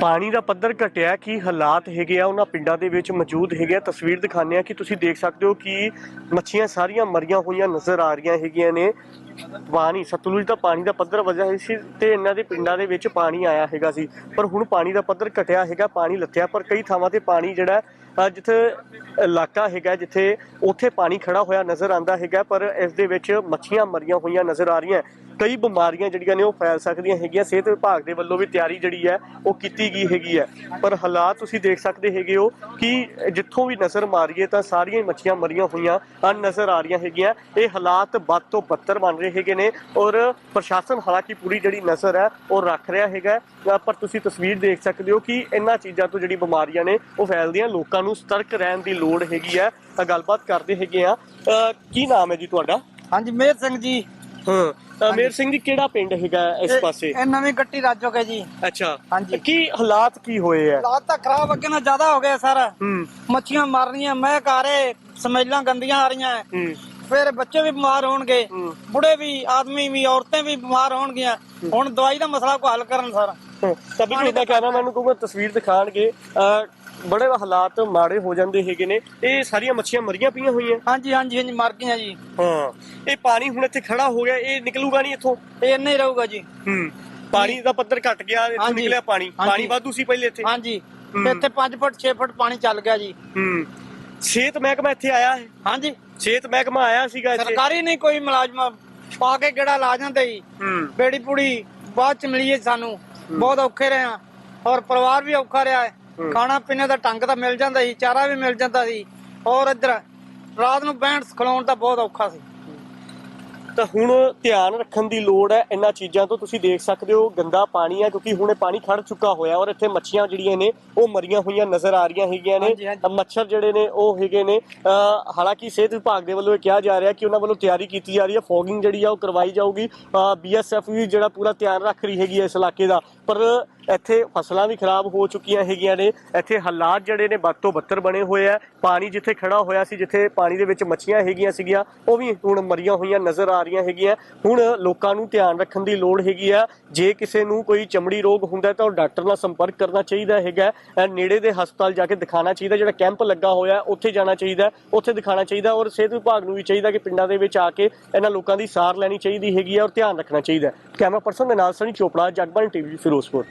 ਪਾਣੀ ਦਾ ਪੱਧਰ ਘਟਿਆ, ਕੀ ਹਾਲਾਤ ਹੈਗੇ ਆ? ਉਹਨਾਂ ਪਿੰਡਾਂ ਦੇ ਵਿੱਚ ਮੌਜੂਦ ਹੈਗੇ ਆ। ਤਸਵੀਰ ਦਿਖਾਉਂਦੇ ਆ ਕਿ ਤੁਸੀਂ ਦੇਖ ਸਕਦੇ ਹੋ ਕਿ ਮੱਛੀਆਂ ਸਾਰੀਆਂ ਮਰੀਆਂ ਹੋਈਆਂ ਨਜ਼ਰ ਆ ਰਹੀਆਂ ਹੈਗੀਆਂ ਨੇ। ਪਾਣੀ, ਸਤਲੁਜ ਦਾ ਪਾਣੀ ਦਾ ਪੱਧਰ ਵਧਿਆ ਸੀ ਤੇ ਇਹਨਾਂ ਦੇ ਪਿੰਡਾਂ ਦੇ ਵਿੱਚ ਪਾਣੀ ਆਇਆ ਹੈਗਾ ਸੀ। ਪਰ ਹੁਣ ਪਾਣੀ ਦਾ ਪੱਧਰ ਘਟਿਆ ਹੈਗਾ, ਪਾਣੀ ਲੱਥਿਆ। ਪਰ ਕਈ ਥਾਵਾਂ ਤੇ ਪਾਣੀ ਜਿਹੜਾ ਜਿੱਥੇ ਇਲਾਕਾ ਹੈਗਾ, ਜਿੱਥੇ ਉੱਥੇ ਪਾਣੀ ਖੜਾ ਹੋਇਆ ਨਜ਼ਰ ਆਂਦਾ ਹੈਗਾ, ਪਰ ਇਸ ਦੇ ਵਿੱਚ ਮੱਛੀਆਂ ਮਰੀਆਂ ਹੋਈਆਂ ਨਜ਼ਰ ਆ ਰਹੀਆਂ। ਕਈ ਬਿਮਾਰੀਆਂ ਜਿਹੜੀਆਂ ਨੇ ਉਹ ਫੈਲ ਸਕਦੀਆਂ ਹੈਗੀਆਂ। ਸਿਹਤ ਵਿਭਾਗ ਦੇ ਵੱਲੋਂ ਵੀ ਤਿਆਰੀ ਜਿਹੜੀ ਹੈ, ਉਹ ਕੀਤੀ ਗਈ ਹੈਗੀ ਹੈ। ਪਰ ਹਾਲਾਤ ਤੁਸੀਂ ਦੇਖ ਸਕਦੇ ਹੈਗੇ ਹੋ ਕਿ ਜਿੱਥੋਂ ਵੀ ਨਜ਼ਰ ਮਾਰੀਏ ਤਾਂ ਸਾਰੀਆਂ ਹੀ ਮੱਛੀਆਂ ਮਰੀਆਂ ਹੋਈਆਂ ਆ ਨਜ਼ਰ ਆ ਰਹੀਆਂ ਹੈਗੀਆਂ। ਇਹ ਹਾਲਾਤ ਵੱਧ ਤੋਂ ਬੱਤਰ ਬਣ ਰਹੇ ਹੈਗੇ ਨੇ ਔਰ ਪ੍ਰਸ਼ਾਸਨ ਹਾਲਾਂਕਿ ਪੂਰੀ ਜਿਹੜੀ ਨਜ਼ਰ ਹੈ, ਉਹ ਰੱਖ ਰਿਹਾ ਹੈਗਾ। ਪਰ ਤੁਸੀਂ ਤਸਵੀਰ ਦੇਖ ਸਕਦੇ ਹੋ ਕਿ ਇਹਨਾਂ ਚੀਜ਼ਾਂ ਤੋਂ ਜਿਹੜੀ ਬਿਮਾਰੀਆਂ ਨੇ, ਉਹ ਫੈਲਦੀਆਂ ਲੋਕਾਂ ਨੂੰ ਸਤਰਕ ਰਹਿਣ ਦੀ ਲੋੜ ਹੈਗੀ ਹੈ ਤਾਂ ਗੱਲਬਾਤ ਕਰਦੇ ਹੈਗੇ ਆ। ਕੀ ਨਾਮ ਹੈ ਜੀ ਤੁਹਾਡਾ? ਹਾਂਜੀ ਮੇਰ ਸਿੰਘ ਜੀ। ਹਾਂ ਤਾਂ ਮੇਰ ਸਿੰਘ ਜੀ ਕਿਹੜਾ ਪਿੰਡ ਹੈਗਾ ਇਸ ਪਾਸੇ? ਇਹ ਨਵੀਂ ਗੱਟੀ ਰਾਜੋ ਕੇ ਜੀ। ਅੱਛਾ। ਹਾਂਜੀ। ਕੀ ਹਾਲਾਤ ਕੀ ਹੋਏ ਆ? ਹਾਲਾਤ ਤਾਂ ਖਰਾਬ ਅੱਗੇ ਨਾਲ ਜ਼ਿਆਦਾ ਹੋ ਗਏ ਸਰ। ਹੂੰ। ਮੱਛੀਆਂ ਮਰ ਰਹੀਆਂ ਮੈਂ ਕਾਰੇ ਸਮੈਲਾਂ ਗੰਦੀਆਂ ਆ ਰਹੀਆਂ। ਹੂੰ। ਫਿਰ ਬੱਚੇ ਵੀ ਬਿਮਾਰ ਹੋਣਗੇ। ਹੂੰ। ਬੁੜੇ ਵੀ ਆਦਮੀ ਵੀ ਔਰਤਾਂ ਵੀ ਬਿਮਾਰ ਹੋਣਗੀਆਂ। ਹੁਣ ਦਵਾਈ ਦਾ ਮਸਲਾ ਕੋ ਹੱਲ ਕਰਨ ਸਰ। ਤਾਂ ਵੀ ਉਹਦਾ ਕਹਿਣਾ ਮੈਨੂੰ ਕਹੂੰਗਾ ਤਸਵੀਰ ਦਿਖਾਣਗੇ ਬੜੇ ਹਾਲਾਤ ਮਾੜੇ ਹੋ ਜਾਂਦੇ ਹੈਗੇ ਨੇ। ਇਹ ਸਾਰੀਆਂ ਮੱਛੀਆਂ ਮਰੀਆਂ ਪਈਆਂ ਹੋਈਆਂ। ਹਾਂਜੀ ਹਾਂਜੀ ਹਾਂਜੀ ਮਰ ਗਈਆਂ ਜੀ। ਹਾਂ। ਇਹ ਪਾਣੀ ਹੁਣ ਇੱਥੇ ਖੜਾ ਹੋ ਗਿਆ ਇਹ ਨਿਕਲੂਗਾ ਨਹੀਂ ਇੱਥੋਂ? ਇਹ ਇੰਨਾ ਹੀ ਰਹੂਗਾ ਜੀ। ਹੂੰ। ਪਾਣੀ ਦਾ ਪੱਧਰ ਘਟ ਗਿਆ ਇੱਥੋਂ ਹਾਂਜੀ। ਨਿਕਲਿਆ ਪਾਣੀ। ਹਾਂਜੀ। ਪਾਣੀ ਵਾਧੂ ਸੀ ਪਹਿਲੇ ਇੱਥੇ। ਹਾਂਜੀ। ਹੂੰ। ਇੱਥੇ 5 ਫੁੱਟ 6 ਫੁੱਟ ਪਾਣੀ ਚੱਲ ਗਿਆ ਜੀ। ਹੂੰ। ਸਿਹਤ ਮਹਿਕਮਾ ਇੱਥੇ ਆਇਆ ਹੈ? ਹਾਂਜੀ। ਸਿਹਤ ਮਹਿਕਮਾ ਆਇਆ ਸੀਗਾ ਇੱਥੇ? ਸਰਕਾਰੀ ਨਹੀਂ ਕੋਈ ਮੁਲਾਜ਼ਮ ਪਾ ਕੇ ਗੇੜਾ ਲਾ ਜਾਂਦੇ ਜੀ। ਹੂੰ। ਬੇੜੀ ਪੂੜੀ ਬਾਅਦ ਚ ਮਿਲੀ ਹੈ ਸਾਨੂੰ। ਬਹੁਤ ਔਖੇ ਰਹੇ ਆ ਔਰ ਪਰਿਵਾਰ ਵੀ ਔਖਾ ਰਿਹਾ ਹੂੰ। ਖਾਣਾ ਪੀਣੇ ਦਾ ਢੰਗ ਤਾਂ ਮਿਲ ਜਾਂਦਾ ਸੀ ਚਾਰਾ ਵੀ ਮਿਲ ਜਾਂਦਾ ਸੀ। ਔਰ ਇੱਧਰ ਰਾਤ ਨੂੰ ਬੈਂਡ ਖਲਾਉਣ ਤਾਂ ਬਹੁਤ ਔਖਾ ਸੀ। ਤਾਂ ਹੁਣ ਧਿਆਨ ਰੱਖਣ ਦੀ ਲੋੜ ਹੈ ਇਹਨਾਂ ਚੀਜ਼ਾਂ ਤੋਂ। ਤੁਸੀਂ ਦੇਖ ਸਕਦੇ ਹੋ ਗੰਦਾ ਪਾਣੀ ਹੈ ਕਿਉਂਕਿ ਹੁਣ ਇਹ ਪਾਣੀ ਖੜ ਚੁੱਕਾ ਹੋਇਆ ਔਰ ਇੱਥੇ ਮੱਛੀਆਂ ਜਿਹੜੀਆਂ ਨੇ ਉਹ ਮਰੀਆਂ ਹੋਈਆਂ ਨਜ਼ਰ ਆ ਰਹੀਆਂ ਹੈਗੀਆਂ ਨੇ। ਮੱਛਰ ਜਿਹੜੇ ਨੇ ਉਹ ਹੈਗੇ ਨੇ। ਹਾਲਾਂਕਿ ਸਿਹਤ ਵਿਭਾਗ ਦੇ ਵੱਲੋਂ ਇਹ ਕਿਹਾ ਜਾ ਰਿਹਾ ਕਿ ਉਹਨਾਂ ਵੱਲੋਂ ਤਿਆਰੀ ਕੀਤੀ ਜਾ ਰਹੀ ਹੈ। ਫੋਗਿੰਗ ਜਿਹੜੀ ਆ ਉਹ ਕਰਵਾਈ ਜਾਊਗੀ। ਬੀਐਸਐਫ ਵੀ ਜਿਹੜਾ ਪੂਰਾ ਧਿਆਨ ਰੱਖ ਰਹੀ ਹੈਗੀ ਇਸ ਇਲਾਕੇ ਦਾ। ਪਰ ਇੱਥੇ ਫਸਲਾਂ ਵੀ ਖਰਾਬ ਹੋ ਚੁੱਕੀਆਂ ਹੈਗੀਆਂ ਨੇ। ਇੱਥੇ ਹਾਲਾਤ ਜਿਹੜੇ ਨੇ ਬੱਦ ਤੋਂ ਬੱਤਰ ਬਣੇ ਹੋਏ ਆ। ਪਾਣੀ ਜਿੱਥੇ ਖੜਾ ਹੋਇਆ ਸੀ, ਜਿੱਥੇ ਪਾਣੀ ਦੇ ਵਿੱਚ ਮੱਛੀਆਂ ਹੈਗੀਆਂ ਸੀਗੀਆਂ, ਉਹ ਵੀ ਹੁਣ ਮਰੀਆਂ ਹੋਈਆਂ ਨਜ਼ਰ ਆ ਰਹੀਆਂ ਹੈਗੀਆਂ। ਹੁਣ ਲੋਕਾਂ ਨੂੰ ਧਿਆਨ ਰੱਖਣ ਦੀ ਲੋੜ ਹੈਗੀ ਆ। ਜੇ ਕਿਸੇ ਨੂੰ ਕੋਈ ਚਮੜੀ ਰੋਗ ਹੁੰਦਾ ਤਾਂ ਉਹ ਡਾਕਟਰ ਨਾਲ ਸੰਪਰਕ ਕਰਨਾ ਚਾਹੀਦਾ ਹੈਗਾ। ਨੇੜੇ ਦੇ ਹਸਪਤਾਲ ਜਾ ਕੇ ਦਿਖਾਣਾ ਚਾਹੀਦਾ। ਜਿਹੜਾ ਕੈਂਪ ਲੱਗਾ ਹੋਇਆ, ਉੱਥੇ ਜਾਣਾ ਚਾਹੀਦਾ ਉੱਥੇ ਦਿਖਾਣਾ ਚਾਹੀਦਾ ਔਰ ਸਿਹਤ ਵਿਭਾਗ ਨੂੰ ਵੀ ਚਾਹੀਦਾ ਕਿ ਪਿੰਡਾਂ ਦੇ ਵਿੱਚ ਆ ਕੇ ਇਹਨਾਂ ਲੋਕਾਂ ਦੀ ਸਾਰ ਲੈਣੀ ਚਾਹੀਦੀ ਹੈਗੀ ਆ ਔਰ ਧਿਆਨ ਰੱਖਣਾ ਚਾਹੀਦਾ ਕੈਮਰਾ ਪਰਸਨ ਦੇ ਨਾਲ ਸਣੀ ਚੋਪੜਾ, ਜਗਬਾਣੀ ਟੀਵੀ ਫਿਰੋਜ਼ਪੁਰ।